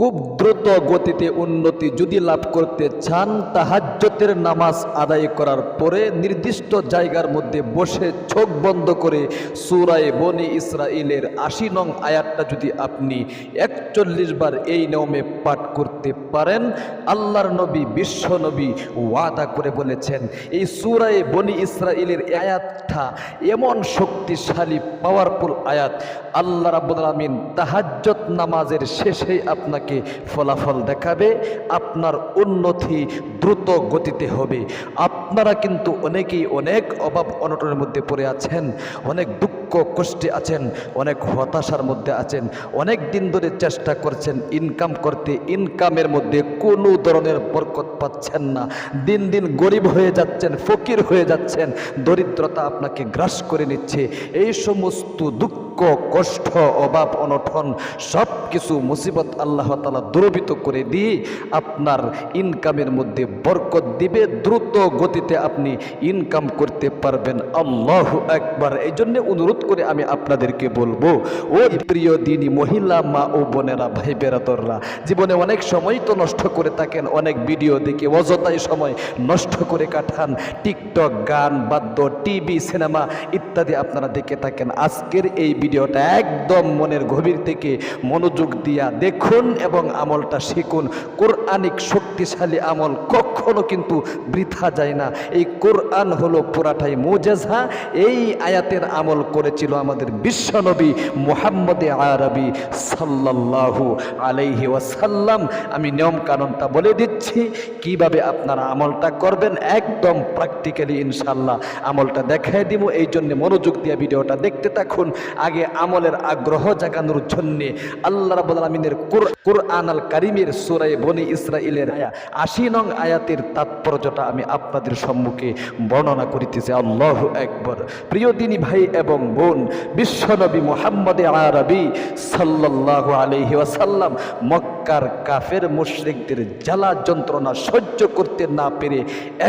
খুব দ্রুত গতিতে উন্নতি যদি লাভ করতে চান, তাহাজ্জতের নামাজ আদায় করার পরে নির্দিষ্ট জায়গার মধ্যে বসে চোখ বন্ধ করে সুরায় বনি ইসরাইলের আশি নং আয়াতটা যদি আপনি একচল্লিশ বার এই নিয়মে পাঠ করতে পারেন, আল্লাহর নবী, বিশ্ব নবী ওয়াদা করে বলেছেন, এই সুরায় বনি ইসরাইলের আয়াতটা এমন শক্তিশালী পাওয়ারফুল আয়াত, আল্লাহ রাব্বুল আলামিন তাহাজ্জত নামাজের শেষেই আপনাকে ফলাফল দেখাবে, আপনার উন্নতি দ্রুত গতিতে হবে। আপনারা কিন্তু অনেকেই অনেক অভাব অনটনের মধ্যে পড়ে আছেন, অনেক দুঃখ কষ্টে আছেন, অনেক হতাশার মধ্যে আছেন, অনেক দিন ধরে চেষ্টা করছেন ইনকাম করতে ইনকামের মধ্যে কোনো ধরনের বরকত পাচ্ছেন না। দিন দিন গরিব হয়ে যাচ্ছেন, ফকির হয়ে যাচ্ছেন, দরিদ্রতা আপনাকে গ্রাস করে নিচ্ছে। এই সমস্ত দুঃখ কষ্ট, অভাব অনঠন সব কিছু মুসিবত আল্লাহ তালা দূরবিত করে দিয়ে আপনার ইনকামের মধ্যে বরকত দিবে, দ্রুত গতিতে আপনি ইনকাম করতে পারবেন। আল্লাহ একবার এই জন্যে অনুরোধ করে আমি আপনাদেরকে বলব, ও প্রিয় দিনী মহিলা, মা ও বোনেরা ভাই বেরাদররা জীবনে অনেক সময় তো নষ্ট করে থাকেন, অনেক ভিডিও দেখে অযথাই সময় নষ্ট করে কাটান, টিকটক, গান, বাদ্য, টিভি, সিনেমা ইত্যাদি আপনারা দেখে থাকেন। আজকের এই ভিডিওটা একদম মনের গভীর থেকে মনোযোগ দিয়া দেখুন এবং আমলটা শিখুন। কোরআনিক শক্তিশালী আমল কখনো কিন্তু বৃথা যায় না। এই কোরআন হলো পুরাটাই মুজেজা। এই আয়াতের আমল করেছিল আমাদের বিশ্বনবী মোহাম্মদে আরবি সাল্লাল্লাহু আলাইহি ওয়াসাল্লাম। আমি নিয়ম কানুনটা বলে দিচ্ছি, কীভাবে আপনারা আমলটা করবেন একদম প্র্যাকটিক্যালি ইনশাল্লাহ আমলটা দেখাই দিব এই জন্য মনোযোগ দিয়ে ভিডিওটা দেখতে থাকুন। আগে আমলের আগ্রহ জাগানোর জন্যে আল্লাহ রাবুল আলমিনের আল কারিমের সুরাই বনি ইসরাইলের আয়া, আশি নং আয়াতের তাৎপর্যটা আমি আপনাদের সম্মুখে বর্ণনা করিতেছি। আল্লাহ একবার প্রিয় দিনী ভাই এবং বোন, বিশ্বনবী মোহাম্মদ আরবি সাল্লাল্লাহু আলাইহি ওয়াসাল্লাম মক্কার কাফের মুশরিকদের জ্বালা যন্ত্রণা সহ্য করতে না পেরে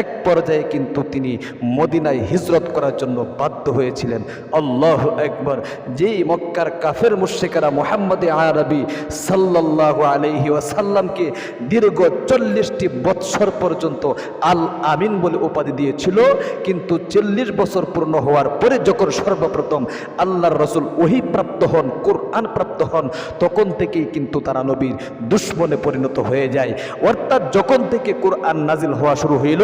এক পর্যায়ে কিন্তু তিনি মদিনায় হিজরত করার জন্য বাধ্য হয়েছিলেন। আল্লাহ একবার যেই মক্কার কাফের মুশ্রিকেরা মোহাম্মদে আরবি সাল্লাল্লাহু আলাইহি ওয়াসাল্লামকে দীর্ঘ চল্লিশটি বৎসর পর্যন্ত আল আমিন বলে উপাধি দিয়েছিল। কিন্তু চল্লিশ বছর পূর্ণ হওয়ার পরে যখন সর্বপ্রথম আল্লাহর রসুল ওহি প্রাপ্ত হন, কোরআন প্রাপ্ত হন, তখন থেকেই কিন্তু তারা নবীর দুশ্মনে পরিণত হয়ে যায়। অর্থাৎ যখন থেকে কোরআন নাজিল হওয়া শুরু হইল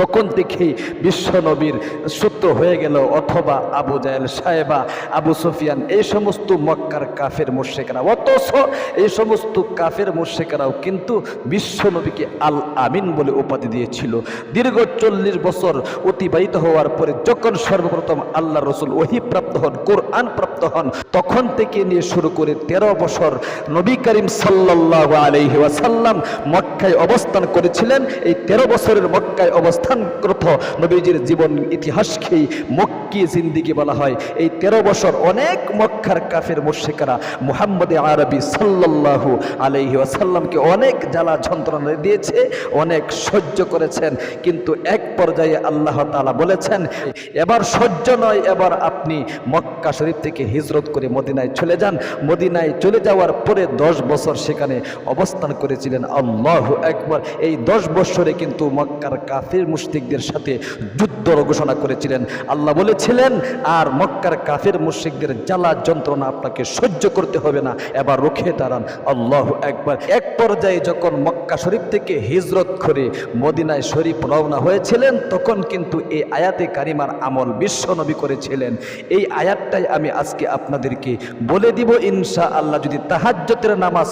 তখন থেকেই বিশ্ব নবীর সূত্র হয়ে গেল অথবা আবু জাহেল সাহেবা, আবু সুফিয়ান, এই সমস্ত মক্কার কাফের মোর্শেকেরা অথচ এই সমস্ত কাফের মোর্শেকেরাও কিন্তু বিশ্ব নবীকে আল আমিন বলে উপাধি দিয়েছিল। দীর্ঘ চল্লিশ বছর অতিবাহিত হওয়ার পরে যখন সর্বপ্রথম আল্লাহ রসুল ওহি প্রাপ্ত হন, কোরআন প্রাপ্ত হন, তখন থেকে নিয়ে শুরু করে তেরো বছর নবী করিম সাল্লাহ আলহি ওয়াসাল্লাম মক্কায় অবস্থান করেছিলেন। এই তেরো বছরের মক্কায় অবস্থান অবস্থানরত নবীজির জীবন ইতিহাসকেই মক্কি জিন্দিগি বলা হয়। এই তেরো বছর অনেক মক্কার কাফের মুর্শিকারা মুহাম্মদে আরবি সাল্লাল্লাহু আলহি আসাল্লামকে অনেক জ্বালা যন্ত্রণা দিয়েছে, অনেক সহ্য করেছেন। কিন্তু এক পর্যায়ে আল্লাহ তালা বলেছেন, এবার সহ্য নয়, এবার আপনি মক্কা শরীফ থেকে হিজরত করে মদিনায় চলে যান। মদিনায় চলে যাওয়ার পরে দশ বছর সেখানে অবস্থান করেছিলেন। আল্লাহ একবার এই দশ বছরে কিন্তু মক্কার কাফের মুশরিকদের সাথে যুদ্ধ ঘোষণা করেছিলেন। আল্লাহ বলেছিলেন, আর মক্কার কাফের মুশরিকদের জ্বালা যন্ত্রণা আপনাকে সহ্য করতে হবে না। এবার রুখে দাঁড়ান। আল্লাহ একবার এক পর্যায়ে যখন মক্কা শরীফ থেকে হিজরত করে মদিনায় শরীফ রওনা হয়েছিলেন, তখন কিন্তু এই আয়াতে কারিমার আমল বিশ্ব নবী করেছিলেন। এই আয়াতটাই আমি আজকে আপনাদেরকে বলে দিব ইনশা আল্লাহ যদি তাহাজ্জতের নামাজ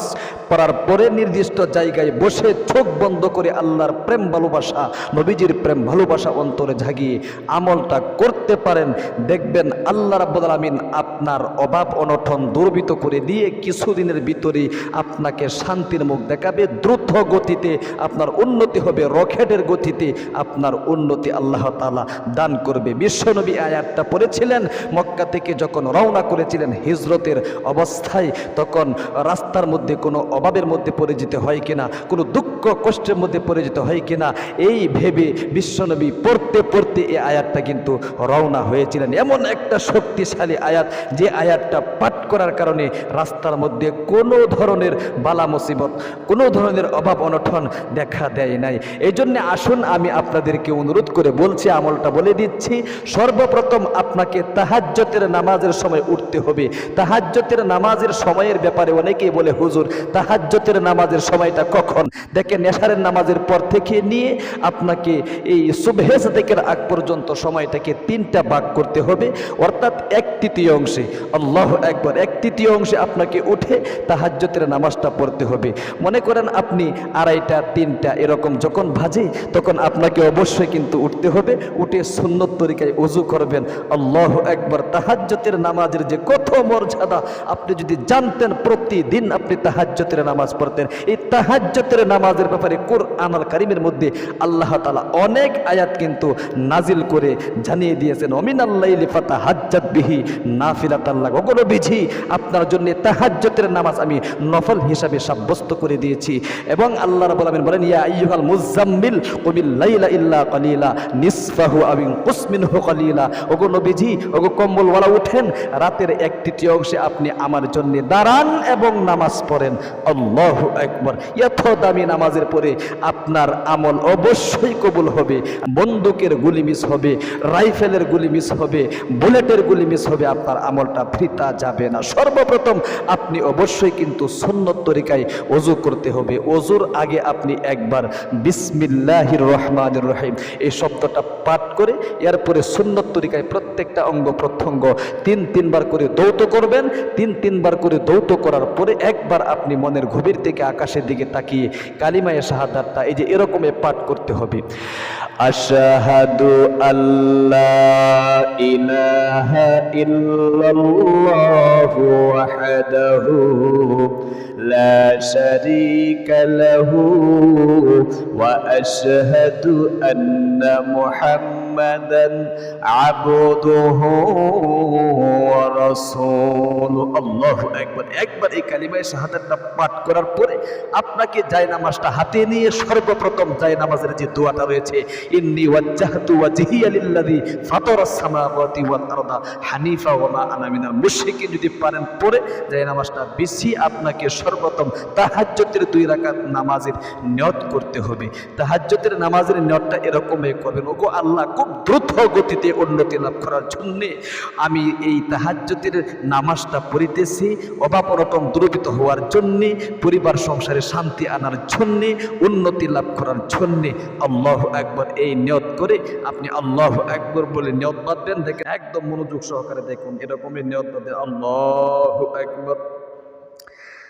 পড়ার পরে নির্দিষ্ট জায়গায় বসে চোখ বন্ধ করে আল্লাহর প্রেম ভালোবাসা নবীজির প্রেম, ভালোবাসা অন্তরে জাগিয়ে আমলটা করতে পারেন। দেখবেন আল্লাহ রাব্বুল আলামিন আপনার অভাব অনঠন দুর্বিত করে দিয়ে কিছুদিনের ভিতরেই আপনাকে শান্তির মুখ দেখাবে, দ্রুত গতিতে আপনার উন্নতি হবে, রকেটের গতিতে আপনার উন্নতি আল্লাহ তালা দান করবে। বিশ্বনবী আয়াতটা পড়েছিলেন, মক্কা থেকে যখন রওনা করেছিলেন হিজরতের অবস্থায়, তখন রাস্তার মধ্যে কোনো অভাবের মধ্যে পড়ে যেতে হয় কিনা, কোনো দুঃখ কষ্টের মধ্যে পড়ে যেতে হয় কিনা, এই ভেবে বিশ্বনবী পড়তে পড়তে এই আয়াতটা কিন্তু রওনা হয়েছিলেন। এমন একটা শক্তিশালী আয়াত, যে আয়াতটা পাঠ করার কারণে রাস্তার মধ্যে কোনো ধরনের বালা মুসিবত, কোনো ধরনের অভাব অনঠন দেখা দেয় নাই। এই জন্য আসুন আমি আপনাদেরকে অনুরোধ করে বলছি, আমলটা বলে দিচ্ছি, সর্বপ্রথম আপনাকে তাহাজ্জতের নামাজের সময় উঠতে হবে। তাহাজ্জতের নামাজের সময়ের ব্যাপারে অনেকেই বলে, হুজুর তাহাজ্জতের নামাজের সময়টা কখন? দেখে নেশারের নামাজের পর থেকে নিয়ে আপনাকে এই সুবহেজ থেকে আগ পর্যন্ত সময়টাকে তিনটা ভাগ করতে হবে, অর্থাৎ এক তৃতীয় অংশে। আল্লাহ একবার এক তৃতীয় অংশে আপনাকে উঠে তাহাজ্জতের নামাজটা পড়তে হবে। মনে করেন আপনি আড়াইটা, তিনটা এরকম যখন ভাজে তখন আপনাকে অবশ্যই কিন্তু উঠতে হবে। উঠে সুন্নত তরিকায় অজু করবেন। আল্লাহ একবার তাহাজ্জতের নামাজের যে কত মর্যাদা, আপনি যদি জানতেন প্রতিদিন আপনি তাহাজ্জতের নামাজ পড়তেন। এই তাহাজ্জতের নামাজের ব্যাপারে কোরআন আল কারিমের মধ্যে আল্লাহ তালা অনেক আয়াত কিন্তু নাজিল করে জানিয়ে দিয়েছেন অমিন আল্লাহ লিফাতা হাজ্জাত বিহি নাফিলাত আল্লাহ ওগুলো বিঝি আপনার জন্য তাহাজ্জতের নামাজ আমি নফল হিসাবে সাব্যস্ত করে দিয়েছি। এবং আল্লাহ রাব্বুল আলামিন বলেন, ইয়া আইয়ুহাল মুজাম্মিল কুমিল লাইলা ইল্লা কালিলা নিসফাহু আবিন কুসমিনহু কালিলা। ওগো নবীজি, ওগো কম্বলওয়ালা উঠেন, রাতের এক তৃতীয় অংশে আপনি আমার জন্য দাঁড়ান এবং নামাজ পড়েন। আল্লাহু আকবার। এত দামি নামাজের পরে আপনার আমল অবশ্যই কবুল হবে, বন্দুকের গুলি মিস হবে, রাইফেলের গুলি মিস হবে, বুলেটের গুলি মিস হবে, আপনার আমলটা ফ্রিতা যাবে না। সর্বপ্রথম আপনি অবশ্যই কিন্তু সুন্নত তরিকায় অজু করতে হবে। অজুর আগে আপনি একবার বিসমিল্লাহির রহমান রহিম এই শব্দটা পাঠ করে, এরপরে সুন্নত তরিকায় প্রত্যেকটা অঙ্গ প্রত্যঙ্গ তিন, তিনবার করে দৌত করবেন। তিন, তিনবার করে দৌত করার পরে একবার আপনি মনের গভীর থেকে আকাশের দিকে তাকিয়ে কালিমায়ে শাহাদাতটা এই যে এরকমে পাঠ করতে হবে। أشهد أن لا إله إلا الله وحده لا شريك له وأشهد أن محمد محمدا عبده ورسوله الله একবার একবার এই কালিমায়ে শাহাদাতটা পাঠ করার পরে আপনাকে জায়নামাজটা হাতে নিয়ে সর্বপ্রথম জায়নামাজের যে দোয়াটা রয়েছে ইন্নি ওয়াজ্জাহতু ওয়াজহিয়া লিল্লাযী ফাতারাস সামাওয়াতি ওয়াল আরদা হানিফা ওয়া মা আনা মিনাল মুশরিকিন যদি পারেন পড়ে জায়নামাজটা বেশি আপনাকে সর্বপ্রথম তাহাজ্জতের দুই রাকাত নামাজের নিয়ত করতে হবে তাহাজ্জতের নামাজের নিয়তটা এরকমই করবেন ওগো আল্লাহ খুব দ্রুত গতিতে উন্নতি লাভ করার জন্যে আমি এই তাহাজ্জতের নামাজটা পড়িতেছি অভাব অনটন দূরীভূত হওয়ার জন্যে, পরিবার সংসারে শান্তি আনার জন্যে, উন্নতি লাভ করার জন্যে আল্লাহ একবার এই নিয়ত করে, আপনি আল্লাহ একবার বলে নিয়ত বাঁধবেন, দেখেন একদম মনোযোগ সহকারে দেখুন, এরকমই নিয়ত বাঁধবেন আল্লাহ একবার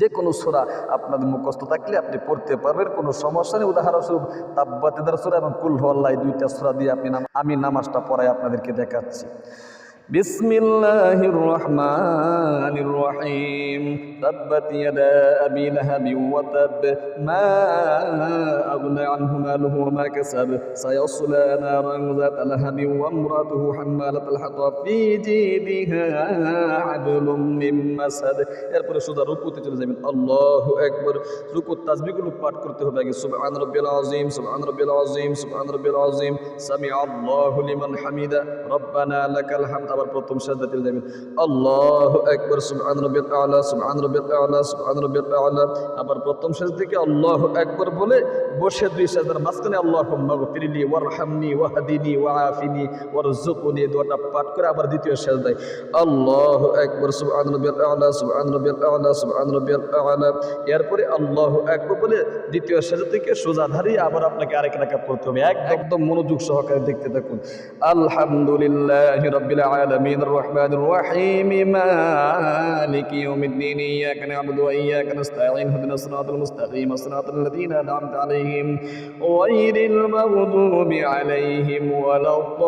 যে কোনো সুরা আপনাদের মুখস্থ থাকলে আপনি পড়তে পারবেন, কোনো সমস্যা নেই। উদাহরণস্বরূপ তাব্বাতেদার সুরা এবং কুল্লাহ দুইটা সুরা দিয়ে আপনি আমি নামাজটা পড়াই আপনাদেরকে দেখাচ্ছি। بسم الله الرحمن الرحيم تبت يدا أبي لهب وتب ما أغنى عنه ماله وما كسب سيصلى نارا ذات لهب وامرأته حمالة الحطب في جيدها حبل من مسد এরপরে সোজা রুকুতে চলে যাবেন আল্লাহু আকবার রুকুত তাসবিহগুলো পাঠ করতে হবে আগে সুবহান রাব্বিল আযীম সুবহান রাব্বিল আযীম সুবহান রাব্বিল আযীম সামি আল্লাহু লিমান হামিদা রব্বানা লাকাল হামদ আবার প্রথম সাজদাতে যাবেন আল্লাহু আকবার, সুবহান রাব্বিল আলা, সুবহান রাব্বিল আলা, সুবহান রাব্বিল আলা। আবার প্রথম সাজদা থেকে আল্লাহু আকবার বলে বসে দুই সাজদার মাঝখানে আল্লাহুম্মা গফিরলি ওয়ারহামনি ওয়াহদিনি ওয়াআফিনি ওয়ারযুকনি দোয়াটা পাঠ করে আবার দ্বিতীয় সাজদায় আল্লাহু আকবার, সুবহান রাব্বিল আলা, সুবহান রাব্বিল আলা, সুবহান রাব্বিল আলা। এরপরে আল্লাহু আকবার বলে দ্বিতীয় সাজদা থেকে সোজা দাঁড়িয়ে আবার আপনাকে আরেক রাকাত পড়তে হবে। এক- একদম মনোযোগ সহকারে দেখতে থাকুন। আলহামদুলিল্লাহি রাব্বিল আলামিন العالمين الرحمن الرحيم. مالك يوم الدين إياك نعبد وإياك نستعين اهدنا الصراط المستقيم الصراط الذين أنعمت عليهم غير المغضوب عليهم ولا الضالين.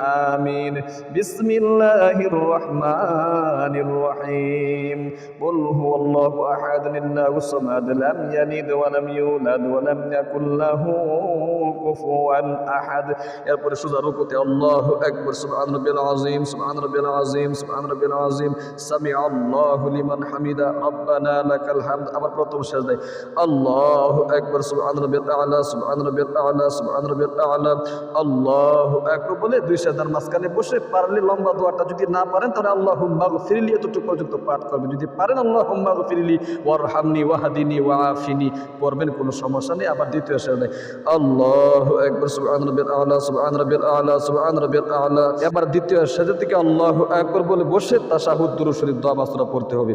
آمين. بسم الله الرحمن الرحيم. قل هو الله أحد الله الصمد لم يلد ولم يولد ولم يكن له কুফুয়ান আহাদ। এরপরে সোজা রুকুতে আল্লাহু আকবার, সুবহান রাব্বিল আযীম, সুবহান রাব্বিল আযীম, সুবহান রাব্বিল আযীম। সামি আল্লাহু লিমান হামিদা, রব্বানা লাকাল হামদ। আবার প্রথম সাজদায় আল্লাহু আকবার, সুবহান রাব্বিল আলা, সুবহান রাব্বিল আলা, সুবহান রাব্বিল আলা। আল্লাহু আকবার বলে দুই সাজদার মাঝখানে বসে পারলে লম্বা দোয়াটা যদি না পারেন, তাহলে আল্লাহুম্মা গফিরলি এতটুকু পর্যন্ত পাঠ করবেন। যদি পারেন, আল্লাহুম্মা গফিরলি, ওয়ারহামনি, ওয়াহাদিনি ওয়াআফিনি পড়বেন, কোনো সমস্যা নেই। আবার দ্বিতীয় সাজদায় আল্লাহ আকবার, সুবহান রাব্বিল আলা, সুবহান রাব্বিল আলা, সুবহান রাব্বিল আলা। এবার দ্বিতীয় সেজদা থেকে আল্লাহু আকবার বলে বসে তাশাহুদ, দুরূদ শরীফ, দোয়া মাসরা পড়তে হবে।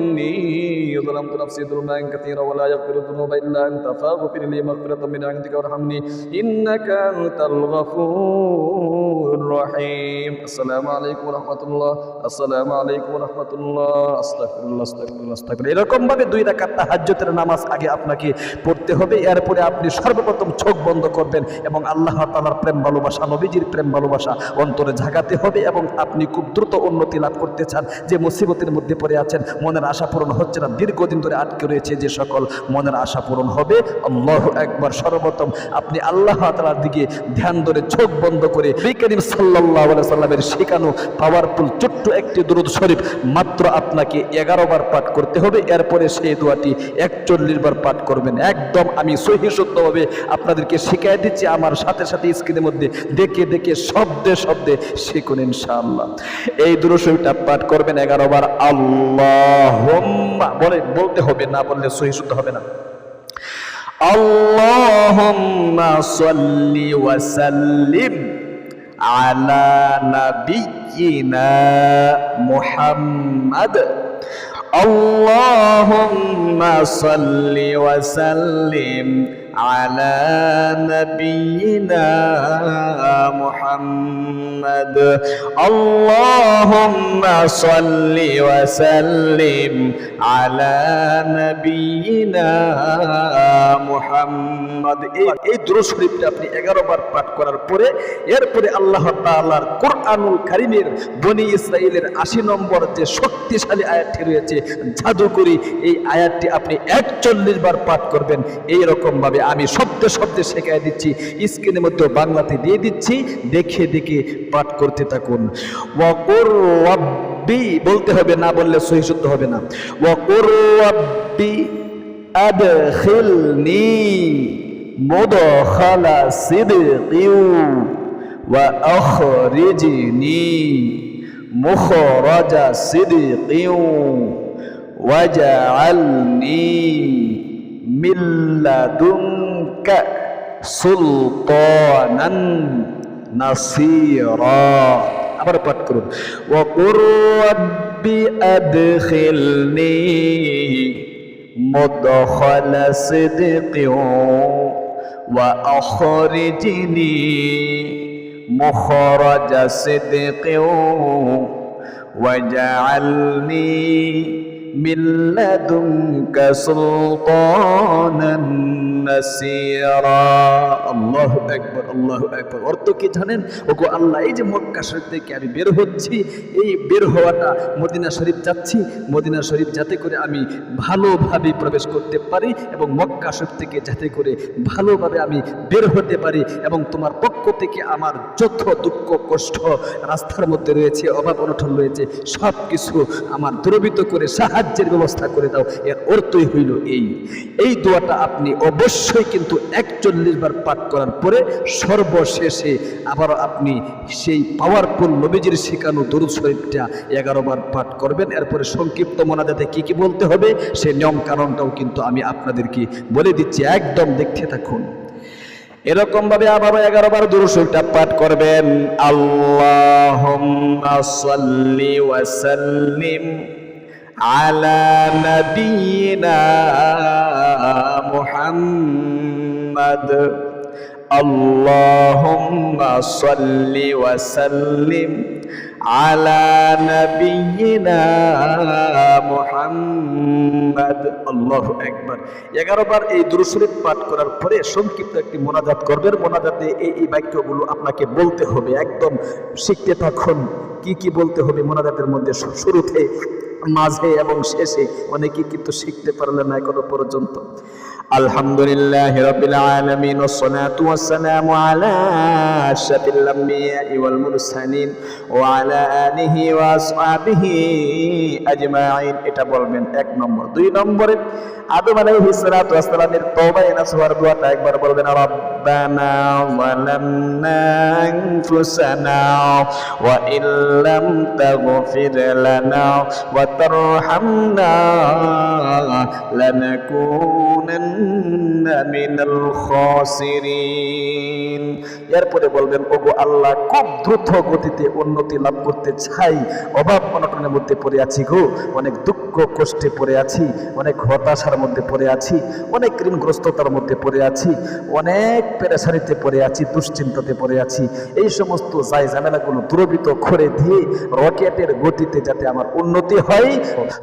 إني ظلمت نفسي ظلما كثيرا ولا يغفر الذنوب إلا أنت فاغفر لي مغفرة من عندك وارحمني إنك أنت الغفور الرحيم السلام عليكم ورحمة الله السلام عليكم ورحمة الله أستغفر الله أستغفر الله أستغفر الله এরকম ভাবে দুই রাকাত তাহাজ্জুদের নামাজ আগে আপনাকে পড়তে হবে এরপরে আপনি সর্বপ্রথম চোখ বন্ধ করবেন এবং আল্লাহ তাআলার প্রেম ভালোবাসা নবীজির প্রেম ভালোবাসা অন্তরে জাগাতে হবে এবং আপনি খুব দ্রুত উন্নতি লাভ করতে চান যে মুসিবতের মধ্যে পড়ে আছেন মনের আশা পূরণ হচ্ছে না। দীর্ঘদিন ধরে আটকে রয়েছে যে সকল মনের আশা পূরণ হবে। আল্লাহ একবার সর্বপ্রথম আপনি আল্লাহ তাআলার দিকে ধ্যান ধরে চোখ বন্ধ করে করিম সাল্লাল্লাহু সাল্লামের শেখানো পাওয়ারফুল ছোট্ট একটি দুরূদ শরীফ মাত্র আপনাকে এগারো বার পাঠ করতে হবে। এরপরে সেই দোয়াটি একচল্লিশ বার পাঠ করবেন। একদম আমি সহি শুদ্ধভাবে আপনাদেরকে শিখাই দিচ্ছি। আমার সাথে সাথে স্ক্রিনের মধ্যে দেখে দেখে শব্দে শব্দে শিখুন ইনশাআল্লাহ। এই দুরূদ শরীফটা পাঠ করবেন এগারো বার। আল্লাহ আল্লাহম্মা বলে, বলতে হবে, না বললে সহি শুদ্ধ হবে না। আল্লাহম্মা সাল্লি ওয়া সাল্লিম আলা নাবিয়িনা মুহাম্মদ। আল্লাহম্মা সাল্লি ওয়া সাল্লিম على نبينا محمد اللهم صل وسلم على نبينا محمد এই এই দুরূদ শরীফটা আপনি 11 বার পাঠ করার পরে এরপরে আল্লাহ তাআলার কোরআনুল কারীমের বনি ইসরাইলের 80 নম্বর যে শক্তিশালী আয়াতটি রয়েছে জাদুকরি এই আয়াতটি আপনি 41 বার পাঠ করবেন এই রকম ভাবে আমি শব্দে শব্দে শেখাই দিচ্ছি। স্ক্রিনের মধ্যে বাংলাতে দিয়ে দিচ্ছি। দেখে দেখে পাঠ করতে থাকুন। ওয়াকুর বলতে হবে, না বললে সহি শুদ্ধ হবে না। ওয়াকুর আদখিলনি মুদখালা সিদকিউ ওয়া আখরিজনি মুখরাজা সিদকিউ ওয়াজআলনি من لدنك سلطانا نصيرا আবার পাঠ করুন وقل رب أدخلني مدخل صدق وأخرجني مخرج صدق واجعلني من لدنك سلطانا نصيرا আমি ভালোভাবে প্রবেশ করতে পারি এবং মক্কা শরীফ থেকে যাতে করে ভালোভাবে আমি বের হতে পারি এবং তোমার পক্ষ থেকে আমার যত দুঃখ, কষ্ট রাস্তার মধ্যে রয়েছে, অভাব অনটন রয়েছে সব কিছু আমার দ্রবিত করে সাহায্যের ব্যবস্থা করে দাও। এর অর্থই হইল এই। এই দোয়াটা আপনি অবশ্যই কিন্তু একচল্লিশ বার পাঠ করার পরে সর্বশেষে আবার আপনি সেই পাওয়ারফুল নবীজির শেখানো দরুদ শরীফটা এগারো বার পাঠ করবেন। এরপরে সংক্ষিপ্ত মোনাজাতে কি কি বলতে হবে? সে নিয়ম কারণটাও কিন্তু আমি আপনাদেরকে বলে দিচ্ছি। একদম দেখতে থাকুন। এরকম ভাবে আবার এগারো বার দুরুশরীফটা পাঠ করবেন। আল্লাহ সাল্লি আলা নবীনা মুহাম্মদ اللهم صل وسلم على نبينا মুহাম্মদ আল্লাহু আকবার 11 বার এই দুরূদ শরীফ পাঠ করার পরে সংক্ষিপ্ত একটি মোনাজাত করবেন মোনাজাতে এই এই বাক্যগুলো আপনাকে বলতে হবে একদম শিখতে থাকুন কি কি বলতে হবে মোনাজাতের মধ্যে শু- শুরুতে মাঝে এবং শেষে অনেকে কিন্তু শিখতে পারলেন না এখনও পর্যন্ত। আলহামদুলিল্লাহ রবিল আলমিন ও সনাতু আসসালাম আলা আশরাফিল আম্বিয়া ওয়াল মুরসালিন ওয়া আলা আলিহি ওয়া আসহাবিহি আজমাইন। এটা বলবেন এক নম্বর। দুই নম্বরে আদম আলাইহিস সালাতু ওয়াস তওবা নাসুহার দোয়াটা একবার বলবেন, রব্বানা যালামনা আনফুসানা ওয়া ইল্লাম তাগফির লানা ওয়া তারহামনা লানাকুনান্না মিনাল খাসিরিন। এরপরে বলবেন, ওগো আল্লাহ, খুব দ্রুত গতিতে উন্নতি লাভ করতে চাই। অভাব অনটনের মধ্যে পড়ে আছি গো, অনেক দুঃখ কষ্টে পড়ে আছি, অনেক হতাশার মধ্যে পড়ে আছি, অনেক ঋণগ্রস্ততার মধ্যে পড়ে আছি, অনেক পেরেশানিতে পড়ে আছি, দুশ্চিন্তাতে পড়ে আছি। এই সমস্ত যাই ঝামেলাগুলো দূরবিত করে দিয়ে রকেটের গতিতে যাতে আমার উন্নতি হয়,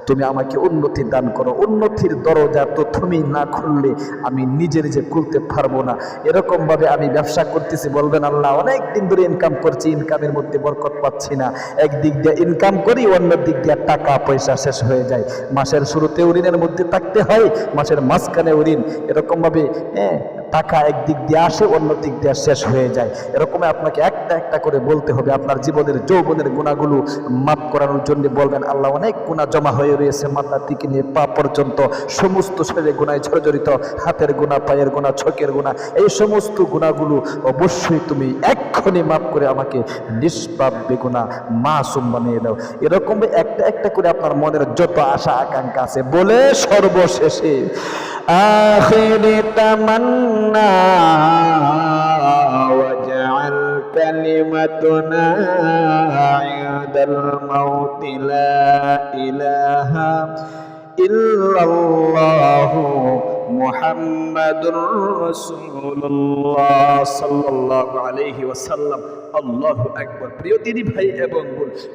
তুমি আমাকে উন্নতি দান করো। উন্নতির দরজা তো তুমি না খুললে আমি নিজে নিজে খুলতে পারব না। এরকম ভাবে আমি ব্যবসা করতেছি, বলবেন আল্লাহ অনেক দিন ধরে ইনকাম করছি ইনকামের মধ্যে বরকত পাচ্ছি না। একদিক দিয়ে ইনকাম করি অন্য দিক দিয়ে টাকা পয়সা শেষ হয়ে যায়। মাসের শুরুতে ঋণের মধ্যে থাকতে হয় মাসের মাঝখানে ঋণ এরকম ভাবে হ্যাঁ টাকা একদিক দিয়ে আসে, অন্য দিক দিয়ে শেষ হয়ে যায়। এরকম আপনাকে একটা একটা করে বলতে হবে। আপনার জীবনের যৌবনের গুণাগুলো মাফ করানোর জন্য বলবেন, আল্লাহ, অনেক গুণা জমা হয়ে রয়েছে মাথা থেকে নিয়ে পা পর্যন্ত। সমস্ত শরীরে গুণায় জর্জরিত, হাতের গুণা, পায়ের গুণা ছকের গুণা, এই সমস্ত গুণাগুলো অবশ্যই তুমি এক্ষুনি মাফ করে আমাকে নিষ্পাপ বেগুনা মাসুম বানিয়ে দাও। এরকম একটা একটা করে আপনার মনের যত আশা, আকাঙ্ক্ষা আছে, বলে সর্বশেষে আখিরি তামান্না واجعل كلمتنا عند الموت لا إله إلا الله মুহাম্মাদুর রাসূলুল্লাহ আলাইহি ওয়াসাল্লাম। আল্লাহু প্রিয় দিদি ভাই এবং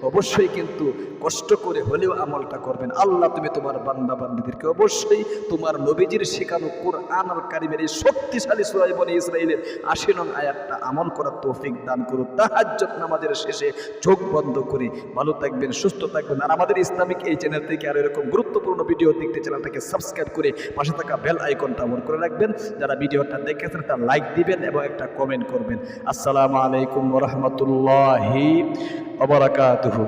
অবশ্যই কিন্তু কষ্ট করে হলেও আমলটা করবেন। আল্লাহ তুমি তোমার বান্দা বান্দিদেরকে অবশ্যই তোমার নবীজির শেখানো কোরআন আল কারিমের এই শক্তিশালী সুরাই বনে ইসরায়েলের আশি নং আয়াতটা আমল করার তৌফিক দান করুন। তাহাজ্জত নামাজের শেষে চোখ বন্ধ করে ভালো থাকবেন, সুস্থ থাকবেন। আর আমাদের ইসলামিক এই চ্যানেল থেকে আর এরকম গুরুত্বপূর্ণ ভিডিও দেখতে চ্যানেলটাকে সাবস্ক্রাইব করে পাশে থাকা বেল আইকনটা অন করে রাখবেন। যারা ভিডিওটা দেখেছেন, একটা লাইক দিবেন এবং একটা কমেন্ট করবেন। আসসালামু আলাইকুম রহমতুল্লাহি অবরাকাতুহু